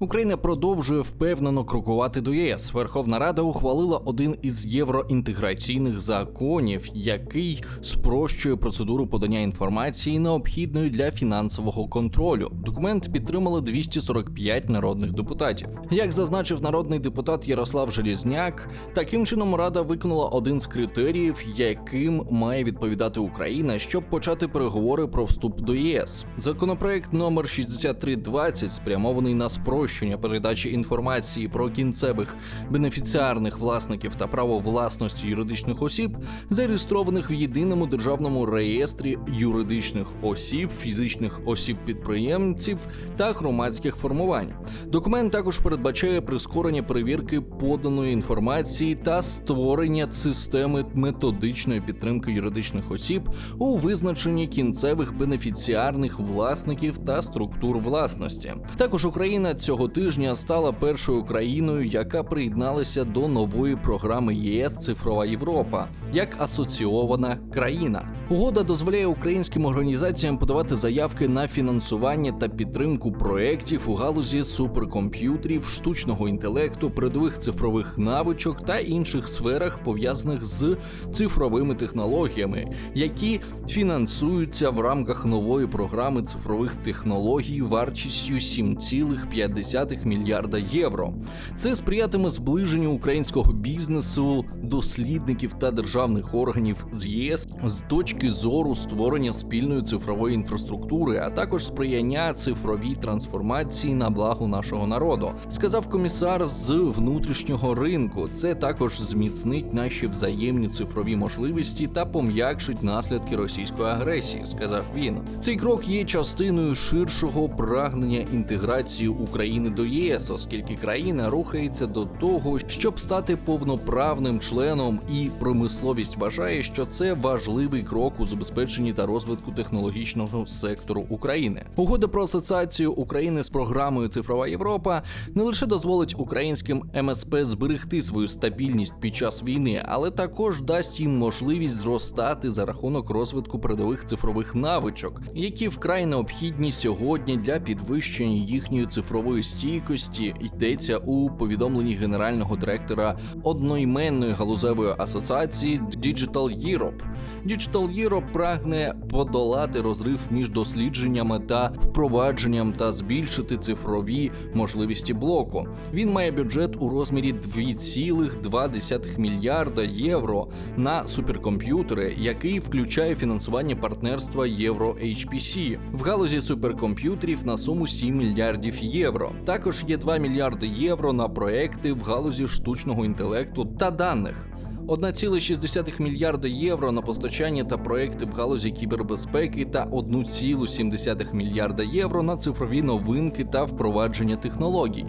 Україна продовжує впевнено крокувати до ЄС. Верховна Рада ухвалила один із євроінтеграційних законів, який спрощує процедуру подання інформації, необхідної для фінансового контролю. Документ підтримали 245 народних депутатів. Як зазначив народний депутат Ярослав Желізняк, таким чином Рада виконала один з критеріїв, яким має відповідати Україна, щоб почати переговори про вступ до ЄС. Законопроект номер 6320 спрямований на спрощення передачі інформації про кінцевих бенефіціарних власників та право власності юридичних осіб, зареєстрованих в єдиному державному реєстрі юридичних осіб, фізичних осіб-підприємців та громадських формувань. Документ також передбачає прискорення перевірки поданої інформації та створення системи методичної підтримки юридичних осіб у визначенні кінцевих бенефіціарних власників та структур власності. Також Україна цього тижня стала першою країною, яка приєдналася до нової програми ЄС Цифрова Європа як асоційована країна. Угода дозволяє українським організаціям подавати заявки на фінансування та підтримку проєктів у галузі суперкомп'ютерів, штучного інтелекту, передових цифрових навичок та інших сферах, пов'язаних з цифровими технологіями, які фінансуються в рамках нової програми цифрових технологій вартістю 7,5 мільярда євро. Це сприятиме зближенню українського бізнесу, дослідників та державних органів з ЄС з точки зору створення спільної цифрової інфраструктури, а також сприяння цифровій трансформації на благо нашого народу, сказав комісар з внутрішнього ринку. Це також зміцнить наші взаємні цифрові можливості та пом'якшить наслідки російської агресії. Сказав він. Цей крок є частиною ширшого прагнення інтеграції України до ЄС, оскільки країна рухається до того, щоб стати повноправним членом, і промисловість вважає, що це важливий крок у забезпеченні та розвитку технологічного сектору України. Угода про асоціацію України з програмою Цифрова Європа не лише дозволить українським МСП зберегти свою стабільність під час війни, але також дасть їм можливість зростати за рахунок розвитку передових цифрових навичок, які вкрай необхідні сьогодні для підвищення їхньої цифрової стійкості. Йдеться у повідомленні генерального директора одноіменної галузевої асоціації Digital Europe. Digital Europe прагне подолати розрив між дослідженнями та впровадженням та збільшити цифрові можливості блоку. Він має бюджет у розмірі 2,2 мільярда євро на суперкомп'ютери, який включає фінансування партнерства Євро HPC в галузі суперкомп'ютерів на суму 7 мільярдів євро. Також є 2 мільярди євро на проекти в галузі штучного інтелекту та даних. 1,6 мільярда євро на постачання та проекти в галузі кібербезпеки та 1,7 мільярда євро на цифрові новинки та впровадження технологій.